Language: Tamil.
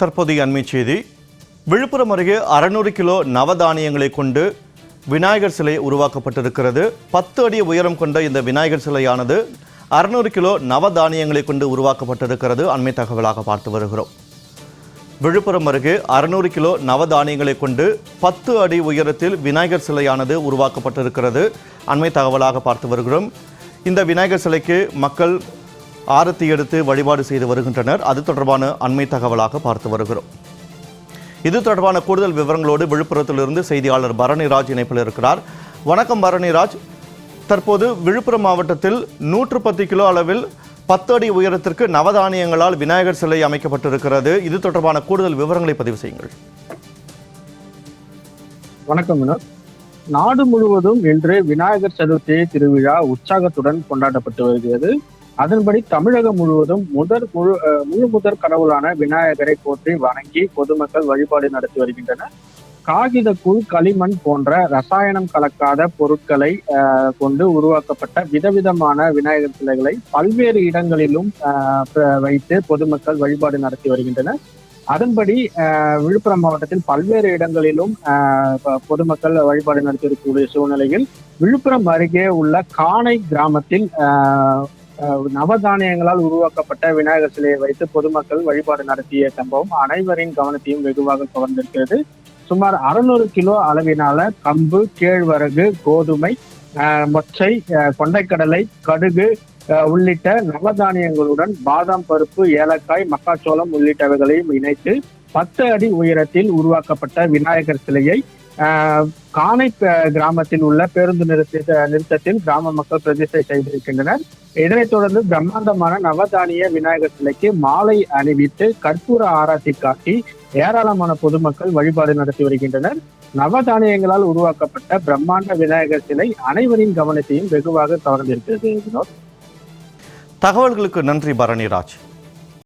தற்போதைய அண்மை செய்தி. விழுப்புரம் அருகே அறநூறு கிலோ நவதானியங்களை கொண்டு விநாயகர் சிலை உருவாக்கப்பட்டிருக்கிறது. பத்து அடி உயரம் கொண்ட இந்த விநாயகர் சிலையானது அறுநூறு கிலோ நவதானியங்களை கொண்டு உருவாக்கப்பட்டிருக்கிறது. அண்மை தகவலாக பார்த்து வருகிறோம். விழுப்புரம் அருகே அறுநூறு கிலோ நவதானியங்களை கொண்டு பத்து அடி உயரத்தில் விநாயகர் சிலையானது உருவாக்கப்பட்டிருக்கிறது. அண்மை தகவலாக பார்த்து வருகிறோம். இந்த விநாயகர் சிலைக்கு மக்கள் ஆரத்தி எடுத்து வழிபாடு செய்து வருகின்றனர். அது தொடர்பான அண்மை தகவலாக பார்த்து வருகிறோம். இது தொடர்பான கூடுதல் விவரங்களோடு விழுப்புரத்திலிருந்து செய்தியாளர் பரணிராஜ் இணைப்பில் இருக்கிறார். வணக்கம் பரணிராஜ். தற்போது விழுப்புரம் மாவட்டத்தில் நூற்று பத்து கிலோ அளவில் பத்து அடி உயரத்திற்கு நவதானியங்களால் விநாயகர் சிலை அமைக்கப்பட்டிருக்கிறது. இது தொடர்பான கூடுதல் விவரங்களை பதிவு செய்யுங்கள். வணக்கம் நாடு முழுவதும் இன்று விநாயகர் சதுர்த்தி திருவிழா உற்சாகத்துடன் கொண்டாடப்பட்டு வருகிறது. அதன்படி தமிழகம் முழுவதும் முதற் முழு முழு முதற் கடவுளான விநாயகரை போற்றி வணங்கி பொதுமக்கள் வழிபாடு நடத்தி வருகின்றனர். காகித கூழ் களிமண் போன்ற ரசாயனம் கலக்காத பொருட்களை கொண்டு உருவாக்கப்பட்ட விதவிதமான விநாயகர் சிலைகளை பல்வேறு இடங்களிலும் வைத்து பொதுமக்கள் வழிபாடு நடத்தி வருகின்றனர். அதன்படி விழுப்புரம் மாவட்டத்தில் பல்வேறு இடங்களிலும் பொதுமக்கள் வழிபாடு நடத்தியிருக்கக்கூடிய சூழ்நிலையில் விழுப்புரம் அருகே உள்ள காணை கிராமத்தில் நவதானியங்களால் உருவாக்கப்பட்ட விநாயகர் சிலையை வைத்து பொதுமக்கள் வழிபாடு நடத்திய சம்பவம் அனைவரின் கவனத்தையும் வெகுவாக கவர்ந்திருக்கிறது. சுமார் அறுநூறு கிலோ அளவினால கம்பு கேழ்வரகு கோதுமை மொச்சை அஹ், கொண்டைக்கடலை கடுகு உள்ளிட்ட நவதானியங்களுடன் பாதாம் பருப்பு ஏலக்காய் மக்காச்சோளம் உள்ளிட்டவைகளையும் இணைத்து பத்து அடி உயரத்தில் உருவாக்கப்பட்ட விநாயகர் சிலையை ஆஹ், காணை கிராமத்தில் உள்ள பேருந்து நிறுத்த நிறுத்தத்தில் கிராம மக்கள் பிரதிஷ்டை செய்திருக்கின்றனர். இதனைத் தொடர்ந்து பிரம்மாண்டமான நவதானிய விநாயகர் சிலைக்கு மாலை அணிவித்து கற்பூர ஆராய்ச்சி காட்டி ஏராளமான பொதுமக்கள் வழிபாடு நடத்தி வருகின்றனர். நவதானியங்களால் உருவாக்கப்பட்ட பிரம்மாண்ட விநாயகர் சிலை அனைவரின் கவனத்தையும் வெகுவாக கவர்ந்திருக்கிறது. தகவல்களுக்கு நன்றி பரணிராஜ்.